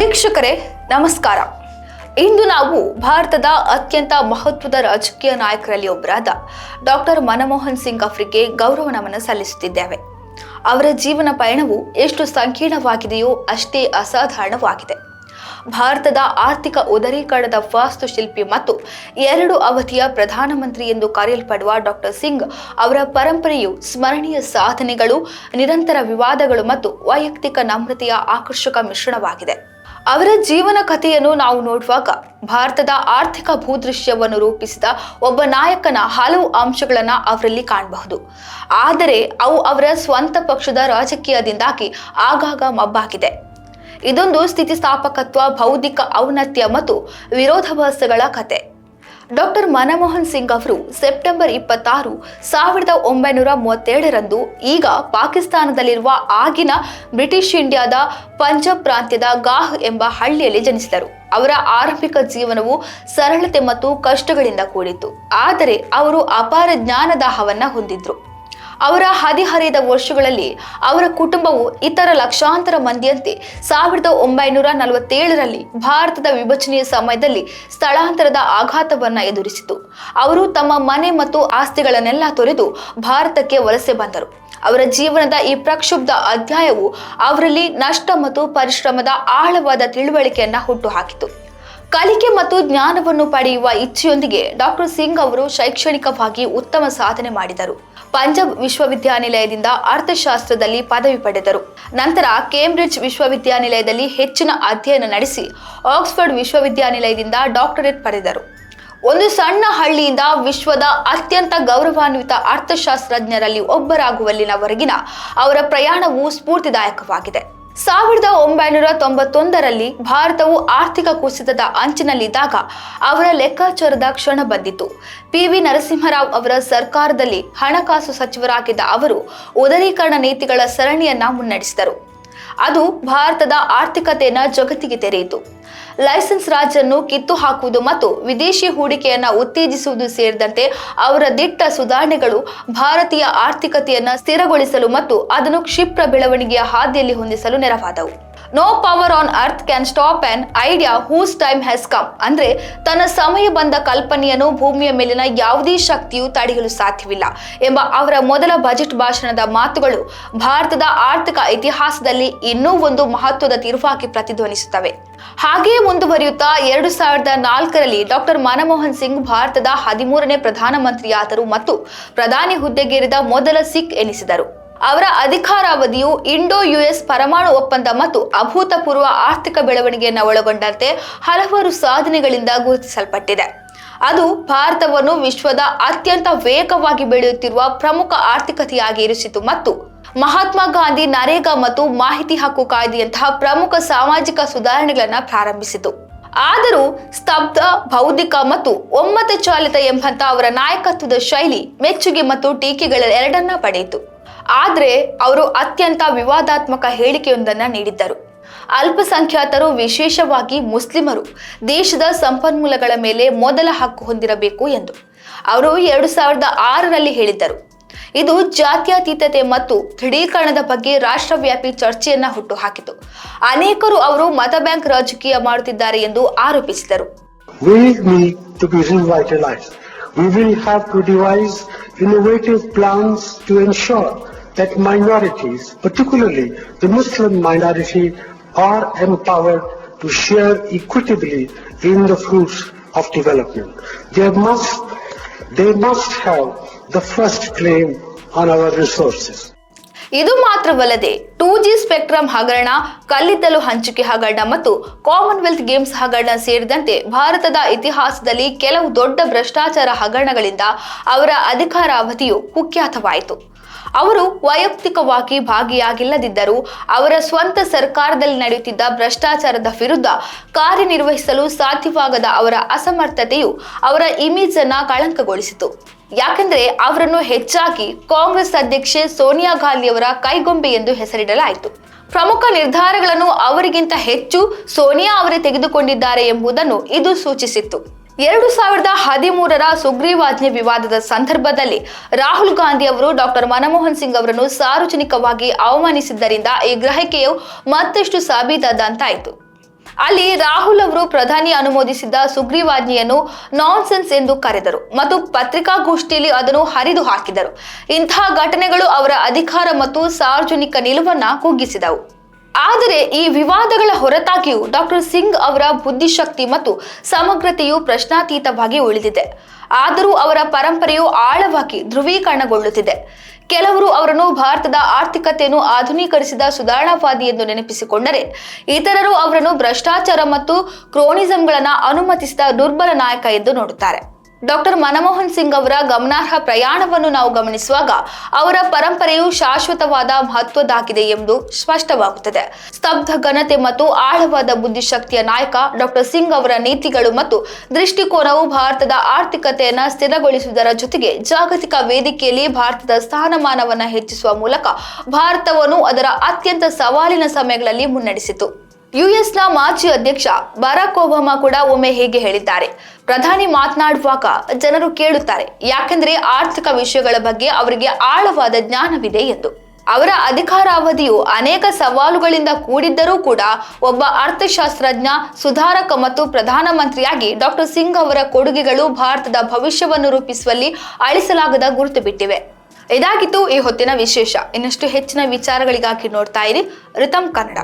ವೀಕ್ಷಕರೇ, ನಮಸ್ಕಾರ. ಇಂದು ನಾವು ಭಾರತದ ಅತ್ಯಂತ ಮಹತ್ವದ ರಾಜಕೀಯ ನಾಯಕರಲ್ಲಿ ಒಬ್ಬರಾದ ಡಾಕ್ಟರ್ ಮನಮೋಹನ್ ಸಿಂಗ್ ಅವರಿಗೆ ಗೌರವ ನಮನ ಸಲ್ಲಿಸುತ್ತಿದ್ದೇವೆ. ಅವರ ಜೀವನ ಪಯಣವು ಎಷ್ಟು ಸಂಕೀರ್ಣವಾಗಿದೆಯೋ ಅಷ್ಟೇ ಅಸಾಧಾರಣವಾಗಿದೆ. ಭಾರತದ ಆರ್ಥಿಕ ಉದರೀಕರಣದ ವಾಸ್ತುಶಿಲ್ಪಿ ಮತ್ತು ಎರಡು ಅವಧಿಯ ಪ್ರಧಾನಮಂತ್ರಿ ಎಂದು ಕರೆಯಲ್ಪಡುವ ಡಾಕ್ಟರ್ ಸಿಂಗ್ ಅವರ ಪರಂಪರೆಯು ಸ್ಮರಣೀಯ ಸಾಧನೆಗಳು, ನಿರಂತರ ವಿವಾದಗಳು ಮತ್ತು ವೈಯಕ್ತಿಕ ನಮ್ರತೆಯ ಆಕರ್ಷಕ ಮಿಶ್ರಣವಾಗಿದೆ. ಅವರ ಜೀವನ ಕಥೆಯನ್ನು ನಾವು ನೋಡುವಾಗ ಭಾರತದ ಆರ್ಥಿಕ ಭೂದೃಶ್ಯವನ್ನು ರೂಪಿಸಿದ ಒಬ್ಬ ನಾಯಕನ ಹಲವು ಅಂಶಗಳನ್ನು ಅವರಲ್ಲಿ ಕಾಣಬಹುದು. ಆದರೆ ಅವು ಅವರ ಸ್ವಂತ ಪಕ್ಷದ ರಾಜಕೀಯದಿಂದಾಗಿ ಆಗಾಗ ಮಬ್ಬಾಗಿದೆ. ಇದೊಂದು ಸ್ಥಿತಿಸ್ಥಾಪಕತ್ವ, ಬೌದ್ಧಿಕ ಔನ್ನತ್ಯ ಮತ್ತು ವಿರೋಧಾಭಾಸಗಳ ಕತೆ. ಡಾಕ್ಟರ್ ಮನಮೋಹನ್ ಸಿಂಗ್ ಅವರು ಸೆಪ್ಟೆಂಬರ್ ಇಪ್ಪತ್ತಾರು ಸಾವಿರದ ಒಂಬೈನೂರ ಮೂವತ್ತೆರಡರಂದು ಈಗ ಪಾಕಿಸ್ತಾನದಲ್ಲಿರುವ ಆಗಿನ ಬ್ರಿಟಿಷ್ ಇಂಡಿಯಾದ ಪಂಜಾಬ್ ಪ್ರಾಂತ್ಯದ ಗಾಹ್ ಎಂಬ ಹಳ್ಳಿಯಲ್ಲಿ ಜನಿಸಿದರು. ಅವರ ಆರಂಭಿಕ ಜೀವನವು ಸರಳತೆ ಮತ್ತು ಕಷ್ಟಗಳಿಂದ ಕೂಡಿತ್ತು. ಆದರೆ ಅವರು ಅಪಾರ ಜ್ಞಾನದಾಹವನ್ನ ಹೊಂದಿದ್ರು. ಅವರ ಹದಿಹರೆಯದ ವರ್ಷಗಳಲ್ಲಿ ಅವರ ಕುಟುಂಬವು ಇತರ ಲಕ್ಷಾಂತರ ಮಂದಿಯಂತೆ ಸಾವಿರದ ಒಂಬೈನೂರ ನಲವತ್ತೇಳರಲ್ಲಿ ಭಾರತದ ವಿಭಜನೆಯ ಸಮಯದಲ್ಲಿ ಸ್ಥಳಾಂತರದ ಆಘಾತವನ್ನು ಎದುರಿಸಿತು. ಅವರು ತಮ್ಮ ಮನೆ ಮತ್ತು ಆಸ್ತಿಗಳನ್ನೆಲ್ಲ ತೊರೆದು ಭಾರತಕ್ಕೆ ವಲಸೆ ಬಂದರು. ಅವರ ಜೀವನದ ಈ ಪ್ರಕ್ಷುಬ್ಧ ಅಧ್ಯಾಯವು ಅವರಲ್ಲಿ ನಷ್ಟ ಮತ್ತು ಪರಿಶ್ರಮದ ಆಳವಾದ ತಿಳುವಳಿಕೆಯನ್ನ ಹುಟ್ಟುಹಾಕಿತು ಕಲಿಕೆ ಮತ್ತು ಜ್ಞಾನವನ್ನು ಪಡೆಯುವ ಇಚ್ಛೆಯೊಂದಿಗೆ ಡಾಕ್ಟರ್ ಸಿಂಗ್ ಅವರು ಶೈಕ್ಷಣಿಕವಾಗಿ ಉತ್ತಮ ಸಾಧನೆ ಮಾಡಿದರು. ಪಂಜಾಬ್ ವಿಶ್ವವಿದ್ಯಾನಿಲಯದಿಂದ ಅರ್ಥಶಾಸ್ತ್ರದಲ್ಲಿ ಪದವಿ ಪಡೆದರು. ನಂತರ ಕೇಂಬ್ರಿಡ್ಜ್ ವಿಶ್ವವಿದ್ಯಾನಿಲಯದಲ್ಲಿ ಹೆಚ್ಚಿನ ಅಧ್ಯಯನ ನಡೆಸಿ ಆಕ್ಸ್ಫರ್ಡ್ ವಿಶ್ವವಿದ್ಯಾನಿಲಯದಿಂದ ಡಾಕ್ಟರೇಟ್ ಪಡೆದರು. ಒಂದು ಸಣ್ಣ ಹಳ್ಳಿಯಿಂದ ವಿಶ್ವದ ಅತ್ಯಂತ ಗೌರವಾನ್ವಿತ ಅರ್ಥಶಾಸ್ತ್ರಜ್ಞರಲ್ಲಿ ಒಬ್ಬರಾಗುವಲ್ಲಿನವರೆಗಿನ ಅವರ ಪ್ರಯಾಣವು ಸ್ಫೂರ್ತಿದಾಯಕವಾಗಿದೆ. ಸಾವಿರದ ಒಂಬೈನೂರ ತೊಂಬತ್ತೊಂದರಲ್ಲಿ ಭಾರತವು ಆರ್ಥಿಕ ಕುಸಿತದ ಅಂಚಿನಲ್ಲಿದ್ದಾಗ ಅವರ ಲೆಕ್ಕಾಚಾರದ ಕ್ಷಣ ಬಂದಿತು ಪಿ ವಿ ನರಸಿಂಹರಾವ್ ಅವರ ಸರ್ಕಾರದಲ್ಲಿ ಹಣಕಾಸು ಸಚಿವರಾಗಿದ್ದ ಅವರು ಉದರೀಕರಣ ನೀತಿಗಳ ಸರಣಿಯನ್ನ ಮುನ್ನಡೆಸಿದರು. ಅದು ಭಾರತದ ಆರ್ಥಿಕತೆಯನ್ನ ಜಗತ್ತಿಗೆ ತೆರೆಯಿತು. ಲೈಸೆನ್ಸ್ ರಾಜನ್ನು ಕಿತ್ತು ಹಾಕುವುದು ಮತ್ತು ವಿದೇಶಿ ಹೂಡಿಕೆಯನ್ನ ಉತ್ತೇಜಿಸುವುದು ಸೇರಿದಂತೆ ಅವರ ದಿಟ್ಟ ಸುಧಾರಣೆಗಳು ಭಾರತೀಯ ಆರ್ಥಿಕತೆಯನ್ನ ಸ್ಥಿರಗೊಳಿಸಲು ಮತ್ತು ಅದನ್ನು ಕ್ಷಿಪ್ರ ಬೆಳವಣಿಗೆಯ ಹಾದಿಯಲ್ಲಿ ಹೊಂದಿಸಲು ನೆರವಾದವು. No power on earth can stop an idea whose time has come ಅಂದ್ರೆ ತನ್ನ ಸಮಯ ಬಂದ ಕಲ್ಪನೆಯನ್ನು ಭೂಮಿಯ ಮೇಲಿನ ಯಾವುದೇ ಶಕ್ತಿಯು ತಡೆಯಲು ಸಾಧ್ಯವಿಲ್ಲ ಎಂಬ ಅವರ ಮೊದಲ ಬಜೆಟ್ ಭಾಷಣದ ಮಾತುಗಳು ಭಾರತದ ಆರ್ಥಿಕ ಇತಿಹಾಸದಲ್ಲಿ ಇನ್ನೂ ಒಂದು ಮಹತ್ವದ ತಿರುವಾಗಿ ಪ್ರತಿಧ್ವನಿಸುತ್ತವೆ. ಹಾಗೆಯೇ ಮುಂದುವರಿಯುತ್ತಾ ಎರಡು ಸಾವಿರದ ನಾಲ್ಕರಲ್ಲಿ ಡಾಕ್ಟರ್ ಮನಮೋಹನ್ ಸಿಂಗ್ ಭಾರತದ ಹದಿಮೂರನೇ ಪ್ರಧಾನಮಂತ್ರಿಯಾದರು ಮತ್ತು ಪ್ರಧಾನಿ ಹುದ್ದೆಗೇರಿದ ಮೊದಲ ಸಿಖ್ ಎನಿಸಿದರು. ಅವರ ಅಧಿಕಾರಾವಧಿಯು ಇಂಡೋ ಯುಎಸ್ ಪರಮಾಣು ಒಪ್ಪಂದ ಮತ್ತು ಅಭೂತಪೂರ್ವ ಆರ್ಥಿಕ ಬೆಳವಣಿಗೆಯನ್ನು ಒಳಗೊಂಡಂತೆ ಹಲವಾರು ಸಾಧನೆಗಳಿಂದ ಗುರುತಿಸಲ್ಪಟ್ಟಿದೆ. ಅದು ಭಾರತವನ್ನು ವಿಶ್ವದ ಅತ್ಯಂತ ವೇಗವಾಗಿ ಬೆಳೆಯುತ್ತಿರುವ ಪ್ರಮುಖ ಆರ್ಥಿಕತೆಯಾಗಿ ಇರಿಸಿತು ಮತ್ತು ಮಹಾತ್ಮ ಗಾಂಧಿ ನರೇಗಾ ಮತ್ತು ಮಾಹಿತಿ ಹಕ್ಕು ಕಾಯ್ದೆಯಂತಹ ಪ್ರಮುಖ ಸಾಮಾಜಿಕ ಸುಧಾರಣೆಗಳನ್ನು ಪ್ರಾರಂಭಿಸಿತು. ಆದರೂ ಸ್ತಬ್ಧ, ಬೌದ್ಧಿಕ ಮತ್ತು ಒಮ್ಮತ ಚಾಲಿತ ಎಂಬಂತ ಅವರ ನಾಯಕತ್ವದ ಶೈಲಿ, ಮೆಚ್ಚುಗೆ ಮತ್ತು ಟೀಕೆಗಳ ಎರಡನ್ನ ಪಡೆಯಿತು. ಆದರೆ ಅವರು ಅತ್ಯಂತ ವಿವಾದಾತ್ಮಕ ಹೇಳಿಕೆಯೊಂದನ್ನು ನೀಡಿದ್ದರು. ಅಲ್ಪಸಂಖ್ಯಾತರು, ವಿಶೇಷವಾಗಿ ಮುಸ್ಲಿಮರು, ದೇಶದ ಸಂಪನ್ಮೂಲಗಳ ಮೇಲೆ ಮೊದಲ ಹಕ್ಕು ಹೊಂದಿರಬೇಕು ಎಂದು ಅವರು ಎರಡು ಸಾವಿರದ ಆರರಲ್ಲಿ ಹೇಳಿದ್ದರು. ಇದು ಜಾತ್ಯತೀತತೆ ಮತ್ತು ದೃಢೀಕರಣದ ಬಗ್ಗೆ ರಾಷ್ಟ್ರವ್ಯಾಪಿ ಚರ್ಚೆಯನ್ನ ಹುಟ್ಟುಹಾಕಿತು. ಅನೇಕರು ಅವರು ಮತ ಬ್ಯಾಂಕ್ ರಾಜಕೀಯ ಮಾಡುತ್ತಿದ್ದಾರೆ ಎಂದು ಆರೋಪಿಸಿದರು. We will have to devise innovative plans to ensure that minorities, particularly the Muslim minority, are empowered to share equitably in the fruits of development. They must, they must have the first claim on our resources. ಇದು ಮಾತ್ರವಲ್ಲದೆ two G spectrum ಹಗರಣ ಕಲ್ಲಿದ್ದಲು ಹಂಚಿಕೆ ಹಗರಣ ಮತ್ತು Commonwealth games ಹಗರಣ ಸೇರಿದಂತೆ ಭಾರತದ ಇತಿಹಾಸದಲ್ಲಿ ಕೆಲವು ದೊಡ್ಡ ಭ್ರಷ್ಟಾಚಾರ ಹಗರಣಗಳಿಂದ ಅವರ ಅಧಿಕಾರಾವಧಿಯು ಕುಖ್ಯಾತವಾಯಿತು ಅವರು ವೈಯಕ್ತಿಕವಾಗಿ ಭಾಗಿಯಾಗಿಲ್ಲದಿದ್ದರೂ ಅವರ ಸ್ವಂತ ಸರ್ಕಾರದಲ್ಲಿ ನಡೆಯುತ್ತಿದ್ದ ಭ್ರಷ್ಟಾಚಾರದ ವಿರುದ್ಧ ಕಾರ್ಯನಿರ್ವಹಿಸಲು ಸಾಧ್ಯವಾಗದ ಅವರ ಅಸಮರ್ಥತೆಯು ಅವರ ಇಮೇಜ್ ಅನ್ನ ಕಳಂಕಗೊಳಿಸಿತು. ಯಾಕೆಂದ್ರೆ ಅವರನ್ನು ಹೆಚ್ಚಾಗಿ ಕಾಂಗ್ರೆಸ್ ಅಧ್ಯಕ್ಷೆ ಸೋನಿಯಾ ಗಾಂಧಿಯವರ ಕೈಗೊಂಬೆ ಎಂದು ಹೆಸರಿಡಲಾಯಿತು. ಪ್ರಮುಖ ನಿರ್ಧಾರಗಳನ್ನು ಅವರಿಗಿಂತ ಹೆಚ್ಚು ಸೋನಿಯಾ ಅವರೇ ತೆಗೆದುಕೊಂಡಿದ್ದಾರೆ ಎಂಬುದನ್ನು ಇದು ಸೂಚಿಸಿತ್ತು. ಎರಡು ಸಾವಿರದ ಹದಿಮೂರರ ಸುಗ್ರೀವಾಜ್ಞೆ ವಿವಾದದ ಸಂದರ್ಭದಲ್ಲಿ ರಾಹುಲ್ ಗಾಂಧಿ ಅವರು ಡಾಕ್ಟರ್ ಮನಮೋಹನ್ ಸಿಂಗ್ ಅವರನ್ನು ಸಾರ್ವಜನಿಕವಾಗಿ ಅವಮಾನಿಸಿದ್ದರಿಂದ ಈ ಗ್ರಹಿಕೆಯು ಮತ್ತಷ್ಟು ಸಾಬೀತಾದಂತಾಯಿತು. ಅಲ್ಲಿ ರಾಹುಲ್ ಅವರು ಪ್ರಧಾನಿ ಅನುಮೋದಿಸಿದ್ದ ಸುಗ್ರೀವಾಜ್ಞೆಯನ್ನು ನಾನ್ಸೆನ್ಸ್ ಎಂದು ಕರೆದರು ಮತ್ತು ಪತ್ರಿಕಾಗೋಷ್ಠಿಯಲ್ಲಿ ಅದನ್ನು ಹರಿದು ಹಾಕಿದರು ಇಂತಹ ಘಟನೆಗಳು ಅವರ ಅಧಿಕಾರ ಮತ್ತು ಸಾರ್ವಜನಿಕ ನಿಲುವನ್ನ ಕುಗ್ಗಿಸಿದವು. ಆದರೆ ಈ ವಿವಾದಗಳ ಹೊರತಾಗಿಯೂ ಡಾಕ್ಟರ್ ಸಿಂಗ್ ಅವರ ಬುದ್ಧಿಶಕ್ತಿ ಮತ್ತು ಸಮಗ್ರತೆಯು ಪ್ರಶ್ನಾತೀತವಾಗಿ ಉಳಿದಿದೆ. ಆದರೂ ಅವರ ಪರಂಪರೆಯು ಆಳವಾಗಿ ಧ್ರುವೀಕರಣಗೊಳ್ಳುತ್ತಿದೆ. ಕೆಲವರು ಅವರನ್ನು ಭಾರತದ ಆರ್ಥಿಕತೆಯನ್ನು ಆಧುನೀಕರಿಸಿದ ಸುಧಾರಣಾವಾದಿ ಎಂದು ನೆನಪಿಸಿಕೊಂಡರೆ, ಇತರರು ಅವರನ್ನು ಭ್ರಷ್ಟಾಚಾರ ಮತ್ತು ಕ್ರೋನಿಸಂಗಳನ್ನು ಅನುಮತಿಸಿದ ದುರ್ಬಲ ನಾಯಕ ಎಂದು ನೋಡುತ್ತಾರೆ. ಡಾಕ್ಟರ್ ಮನಮೋಹನ್ ಸಿಂಗ್ ಅವರ ಗಮನಾರ್ಹ ಪ್ರಯಾಣವನ್ನು ನಾವು ಗಮನಿಸುವಾಗ ಅವರ ಪರಂಪರೆಯು ಶಾಶ್ವತವಾದ ಮಹತ್ವದಾಗಿದೆ ಎಂದು ಸ್ಪಷ್ಟವಾಗುತ್ತದೆ. ಸ್ತಬ್ಧ ಘನತೆ ಮತ್ತು ಆಳವಾದ ಬುದ್ಧಿಶಕ್ತಿಯ ನಾಯಕ ಡಾಕ್ಟರ್ ಸಿಂಗ್ ಅವರ ನೀತಿಗಳು ಮತ್ತು ದೃಷ್ಟಿಕೋನವು ಭಾರತದ ಆರ್ಥಿಕತೆಯನ್ನು ಸ್ಥಿರಗೊಳಿಸುವುದರ ಜೊತೆಗೆ ಜಾಗತಿಕ ವೇದಿಕೆಯಲ್ಲಿ ಭಾರತದ ಸ್ಥಾನಮಾನವನ್ನು ಹೆಚ್ಚಿಸುವ ಮೂಲಕ ಭಾರತವನ್ನು ಅದರ ಅತ್ಯಂತ ಸವಾಲಿನ ಸಮಯಗಳಲ್ಲಿ ಮುನ್ನಡೆಸಿತು. ಯುಎಸ್ನ ಮಾಜಿ ಅಧ್ಯಕ್ಷ ಬರಾಕ್ ಒಬಾಮಾ ಕೂಡ ಒಮ್ಮೆ ಹೇಗೆ ಹೇಳಿದ್ದಾರೆ. ಪ್ರಧಾನಿ ಮಾತನಾಡುವಾಗ ಜನರು ಕೇಳುತ್ತಾರೆ, ಯಾಕೆಂದ್ರೆ ಆರ್ಥಿಕ ವಿಷಯಗಳ ಬಗ್ಗೆ ಅವರಿಗೆ ಆಳವಾದ ಜ್ಞಾನವಿದೆ ಎಂದು. ಅವರ ಅಧಿಕಾರಾವಧಿಯು ಅನೇಕ ಸವಾಲುಗಳಿಂದ ಕೂಡಿದ್ದರೂ ಕೂಡ ಒಬ್ಬ ಅರ್ಥಶಾಸ್ತ್ರಜ್ಞ, ಸುಧಾರಕ ಮತ್ತು ಪ್ರಧಾನಮಂತ್ರಿಯಾಗಿ ಡಾಕ್ಟರ್ ಸಿಂಗ್ ಅವರ ಕೊಡುಗೆಗಳು ಭಾರತದ ಭವಿಷ್ಯವನ್ನು ರೂಪಿಸುವಲ್ಲಿ ಅಳಿಸಲಾಗದ ಗುರುತು ಬಿಟ್ಟಿವೆ. ಇದಾಗಿತ್ತು ಈ ಹೊತ್ತಿನ ವಿಶೇಷ. ಇನ್ನಷ್ಟು ಹೆಚ್ಚಿನ ವಿಚಾರಗಳಿಗಾಗಿ ನೋಡ್ತಾ ಇರಿ ರಿತಮ್ ಕನ್ನಡ.